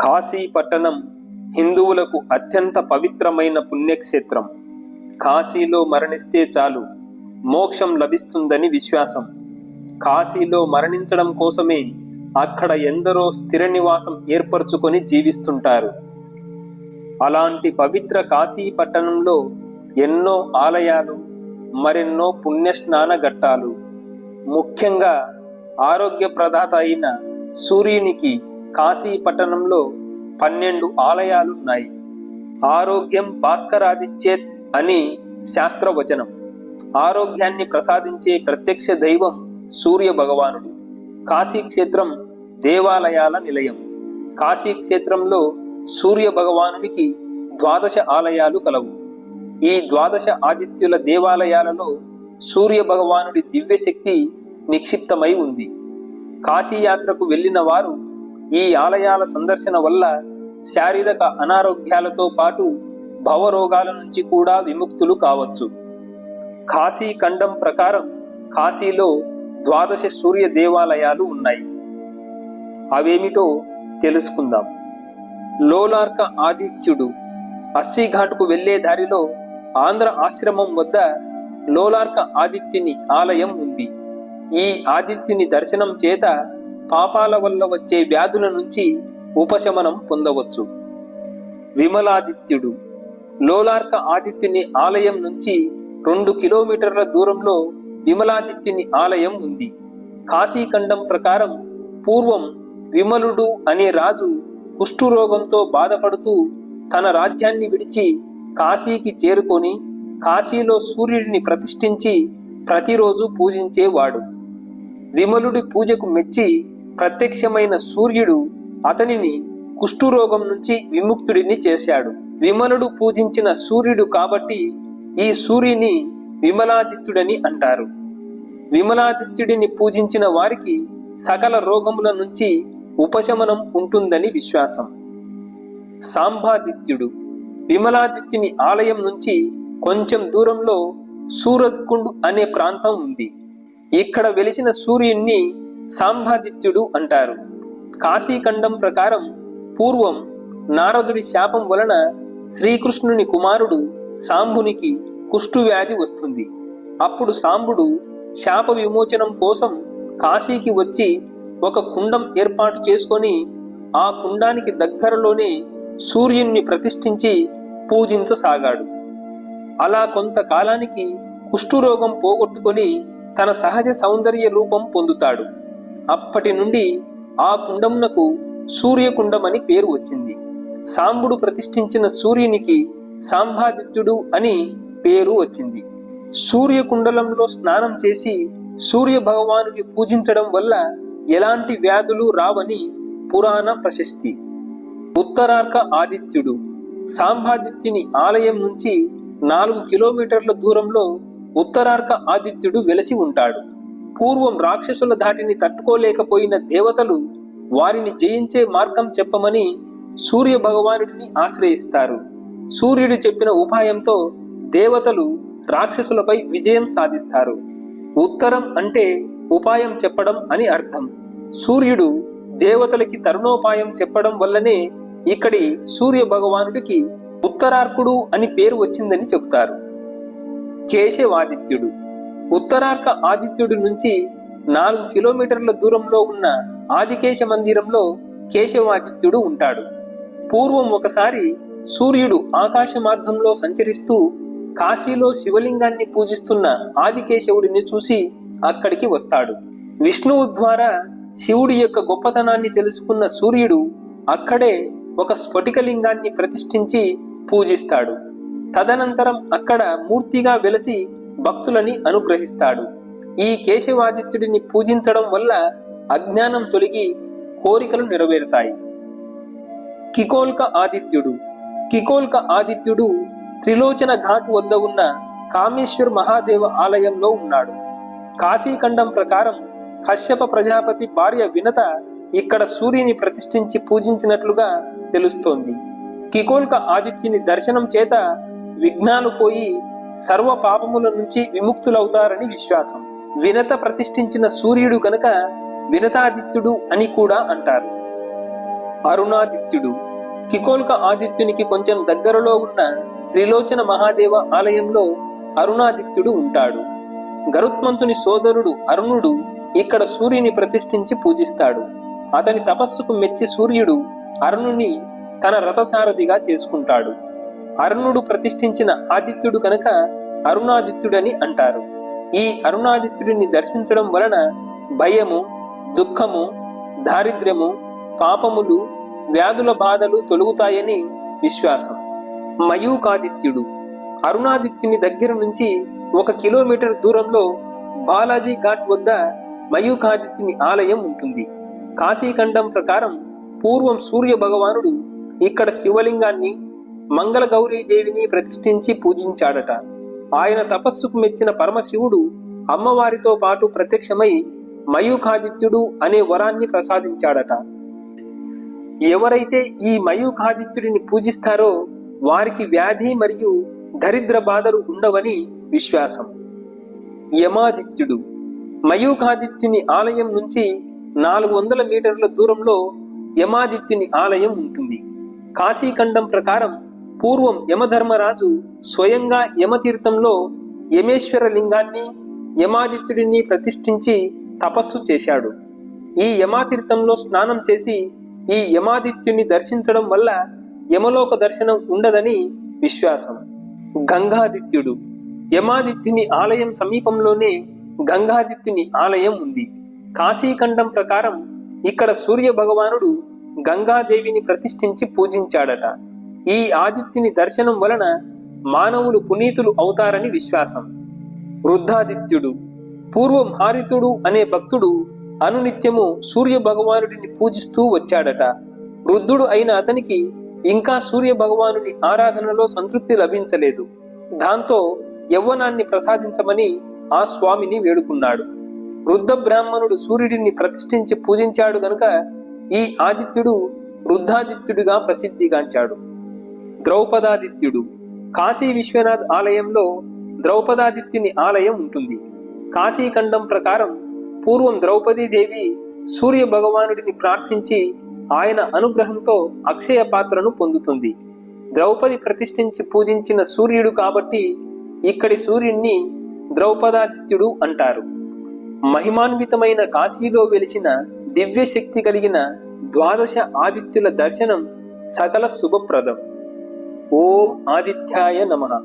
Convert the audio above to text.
కాశీ పట్టణం హిందువులకు అత్యంత పవిత్రమైన పుణ్యక్షేత్రం. కాశీలో మరణిస్తే చాలు మోక్షం లభిస్తుందని విశ్వాసం. కాశీలో మరణించడం కోసమే అక్కడ ఎందరో స్థిర నివాసం ఏర్పరచుకొని జీవిస్తుంటారు. అలాంటి పవిత్ర కాశీ పట్టణంలో ఎన్నో ఆలయాలు మరెన్నో పుణ్యస్నాన ఘట్టాలు. ముఖ్యంగా ఆరోగ్య ప్రదాత అయిన సూర్యునికి కాశీ పట్టణంలో పన్నెండు ఆలయాలున్నాయి. ఆరోగ్యం భాస్కరాదిచ్చేత్ అని శాస్త్రవచనం. ఆరోగ్యాన్ని ప్రసాదించే ప్రత్యక్ష దైవం సూర్య భగవానుడు కాశీ క్షేత్రం దేవాలయాల నిలయం. కాశీ క్షేత్రంలో సూర్య భగవానుడికి ద్వాదశ ఆలయాలు కలవు. ఈ ద్వాదశ ఆదిత్యుల దేవాలయాలలో సూర్య భగవానుడి దివ్యశక్తి నిక్షిప్తమై ఉంది. కాశీయాత్రకు వెళ్ళిన వారు ఈ ఆలయాల సందర్శన వల్ల శారీరక అనారోగ్యాలతో పాటు భవరోగాల నుంచి కూడా విముక్తులు కావచ్చు. కాశీ ఖండం ప్రకారం కాశీలో ద్వాదశ సూర్య దేవాలయాలు ఉన్నాయి. అవేమిటో తెలుసుకుందాం. లోలార్క ఆదిత్యుడు అస్సీఘాట్కు వెళ్ళే దారిలో ఆంధ్ర ఆశ్రమం వద్ద లోలార్క ఆదిత్యుని ఆలయం ఉంది. ఈ ఆదిత్యుని దర్శనం చేత పాపాల వల్ల వచ్చే వ్యాధుల నుంచి ఉపశమనం పొందవచ్చు. విమలాదిత్యుడు లోలార్క ఆదిత్యుని ఆలయం నుంచి రెండు కిలోమీటర్ల దూరంలో విమలాదిత్యుని ఆలయం ఉంది. కాశీఖండం ప్రకారం పూర్వం విమలుడు అనే రాజు కుష్ఠురోగంతో బాధపడుతూ తన రాజ్యాన్ని విడిచి కాశీకి చేరుకొని కాశీలో సూర్యుడిని ప్రతిష్ఠించి ప్రతిరోజు పూజించేవాడు. విమలుడి పూజకు మెచ్చి ప్రత్యక్షమైన సూర్యుడు అతనిని కుష్ఠురోగం నుంచి విముక్తుడిని చేశాడు. విమలుడు పూజించిన సూర్యుడు కాబట్టి ఈ సూర్యుని విమలాదిత్యుడని అంటారు. విమలాదిత్యుడిని పూజించిన వారికి సకల రోగముల నుంచి ఉపశమనం ఉంటుందని విశ్వాసం. సాంబాదిత్యుడు విమలాదిత్యుని ఆలయం నుంచి కొంచెం దూరంలో సూరజ్ కుండ్ అనే ప్రాంతం ఉంది. ఇక్కడ వెలిసిన సూర్యుణ్ణి సాంబాదిత్యుడు అంటారు. కాశీఖండం ప్రకారం పూర్వం నారదుడి శాపం వలన శ్రీకృష్ణుని కుమారుడు సాంబునికి కుష్ఠువ్యాధి వస్తుంది. అప్పుడు సాంబుడు శాప విమోచనం కోసం కాశీకి వచ్చి ఒక కుండం ఏర్పాటు చేసుకొని ఆ కుండానికి దగ్గరలోనే సూర్యుణ్ణి ప్రతిష్ఠించి పూజించసాగాడు. అలా కొంతకాలానికి కుష్ఠురోగం పోగొట్టుకొని తన సహజ సౌందర్య రూపం పొందుతాడు. అప్పటి నుండి ఆ కుండమునకు సూర్యకుండం అని పేరు వచ్చింది. సాంబుడు ప్రతిష్ఠించిన సూర్యునికి సాంబాదిత్యుడు అని పేరు వచ్చింది. సూర్యకుండలంలో స్నానం చేసి సూర్య భగవానుని పూజించడం వల్ల ఎలాంటి వ్యాధులు రావని పురాణ ప్రశస్తి. ఉత్తరార్క ఆదిత్యుడు సాంబాదిత్యుని ఆలయం నుంచి నాలుగు కిలోమీటర్ల దూరంలో ఉత్తరార్క ఆదిత్యుడు వెలసి ఉంటాడు. పూర్వం రాక్షసుల ధాటిని తట్టుకోలేకపోయిన దేవతలు వారిని జయించే మార్గం చెప్పమని సూర్య భగవానుడిని ఆశ్రయిస్తారు. సూర్యుడు చెప్పిన ఉపాయంతో దేవతలు రాక్షసులపై విజయం సాధిస్తారు. ఉత్తరం అంటే ఉపాయం చెప్పడం అని అర్థం. సూర్యుడు దేవతలకి తరుణోపాయం చెప్పడం వల్లనే ఇక్కడి సూర్య భగవానుడికి ఉత్తరార్కుడు అని పేరు వచ్చిందని చెబుతారు. కేశవాదిత్యుడు ఉత్తరార్క ఆదిత్యుడి నుంచి నాలుగు కిలోమీటర్ల దూరంలో ఉన్న ఆదికేశ మందిరంలో కేశవాదిత్యుడు ఉంటాడు. పూర్వం ఒకసారి సూర్యుడు ఆకాశ మార్గంలో సంచరిస్తూ కాశీలో శివలింగాన్ని పూజిస్తున్న ఆదికేశవుడిని చూసి అక్కడికి వస్తాడు. విష్ణువు ద్వారా శివుడి యొక్క గొప్పతనాన్ని తెలుసుకున్న సూర్యుడు అక్కడే ఒక స్ఫటికలింగాన్ని ప్రతిష్ఠించి పూజిస్తాడు. తదనంతరం అక్కడ మూర్తిగా వెలసి భక్తులని అనుగ్రహిస్తాడు. ఈ కేశవాదిత్యుడిని పూజించడం వల్ల అజ్ఞానం తొలగి కోరికలు నెరవేరుతాయి. కికోల్క ఆదిత్యుడు. కికోల్క ఆదిత్యుడు త్రిలోచన ఘాట్ వద్ద ఉన్న కామేశ్వర్ మహాదేవ ఆలయంలో ఉన్నాడు. కాశీఖండం ప్రకారం కశ్యప ప్రజాపతి భార్య వినత ఇక్కడ సూర్యుని ప్రతిష్ఠించి పూజించినట్లుగా తెలుస్తోంది. కికోల్క ఆదిత్యుని దర్శనం చేత విఘ్నాలు పోయి సర్వ పాపముల నుంచి విముక్తులవుతారని విశ్వాసం. వినత ప్రతిష్ఠించిన సూర్యుడు గనక వినతాదిత్యుడు అని కూడా అంటారు. అరుణాదిత్యుడు. కికోల్క ఆదిత్యునికి కొంచెం దగ్గరలో ఉన్న త్రిలోచన మహాదేవ ఆలయంలో అరుణాదిత్యుడు ఉంటాడు. గరుత్మంతుని సోదరుడు అరుణుడు ఇక్కడ సూర్యుని ప్రతిష్ఠించి పూజిస్తాడు. అతని తపస్సుకు మెచ్చి సూర్యుడు అరుణుని తన రథసారథిగా చేసుకుంటాడు. అరుణుడు ప్రతిష్ఠించిన ఆదిత్యుడు కనుక అరుణాదిత్యుడని అంటారు. ఈ అరుణాదిత్యుడిని దర్శించడం వలన భయము దుఃఖము దారిద్ర్యము పాపములు వ్యాధుల బాధలు తొలుగుతాయని విశ్వాసం. మయూకాదిత్యుడు అరుణాదిత్యుని దగ్గర నుంచి ఒక కిలోమీటర్ దూరంలో బాలాజీ ఘాట్ వద్ద మయూకాదిత్యుని ఆలయం ఉంటుంది. కాశీఖండం ప్రకారం పూర్వం సూర్య భగవానుడు ఇక్కడ శివలింగాన్ని మంగళ దేవిని ప్రతిష్ఠించి పూజించాడట. ఆయన తపస్సుకు మెచ్చిన పరమశివుడు అమ్మవారితో పాటు ప్రత్యక్షమై మయూఖాదిత్యుడు అనే వరాన్ని ప్రసాదించాడట. ఎవరైతే ఈ మయూఖాదిత్యుడిని పూజిస్తారో వారికి వ్యాధి మరియు దరిద్ర బాధలు ఉండవని విశ్వాసం. యమాదిత్యుడు మయూఖాదిత్యుని ఆలయం నుంచి నాలుగు వందల మీటర్ల దూరంలో యమాదిత్యుని ఆలయం ఉంటుంది. కాశీఖండం ప్రకారం పూర్వం యమధర్మరాజు స్వయంగా యమతీర్థంలో యమేశ్వర లింగాన్ని యమాదిత్యుడిని ప్రతిష్ఠించి తపస్సు చేశాడు. ఈ యమాతీర్థంలో స్నానం చేసి ఈ యమాదిత్యుని దర్శించడం వల్ల యమలోక దర్శనం ఉండదని విశ్వాసం. గంగాదిత్యుడు. యమాదిత్యుని ఆలయం సమీపంలోనే గంగాదిత్యుని ఆలయం ఉంది. కాశీఖండం ప్రకారం ఇక్కడ సూర్య భగవానుడు గంగాదేవిని ప్రతిష్ఠించి పూజించాడట. ఈ ఆదిత్యుని దర్శనం వలన మానవులు పునీతులు అవుతారని విశ్వాసం. వృద్ధాదిత్యుడు పూర్వం హారితుడు అనే భక్తుడు అనునిత్యము సూర్య భగవానుడిని పూజిస్తూ వచ్చాడట. వృద్ధుడు అయిన అతనికి ఇంకా సూర్య భగవానుని ఆరాధనలో సంతృప్తి లభించలేదు. దాంతో యవ్వనాన్ని ప్రసాదించమని ఆ స్వామిని వేడుకున్నాడు. వృద్ధ బ్రాహ్మణుడు సూర్యుడిని ప్రతిష్ఠించి పూజించాడు గనుక ఈ ఆదిత్యుడు వృద్ధాదిత్యుడిగా ప్రసిద్ధిగాంచాడు ద్రౌపదాదిత్యుడు. కాశీ విశ్వనాథ్ ఆలయంలో ద్రౌపదాదిత్యుని ఆలయం ఉంటుంది. కాశీఖండం ప్రకారం పూర్వం ద్రౌపదీదేవి సూర్య భగవానుడిని ప్రార్థించి ఆయన అనుగ్రహంతో అక్షయ పాత్రను పొందుతుంది. ద్రౌపది ప్రతిష్ఠించి పూజించిన సూర్యుడు కాబట్టి ఇక్కడి సూర్యుణ్ణి ద్రౌపదాదిత్యుడు అంటారు. మహిమాన్వితమైన కాశీలో వెలిసిన దివ్య శక్తి కలిగిన ద్వాదశ ఆదిత్యుల దర్శనం సకల శుభప్రదం. ஓம் ஆதித்யாய நமகா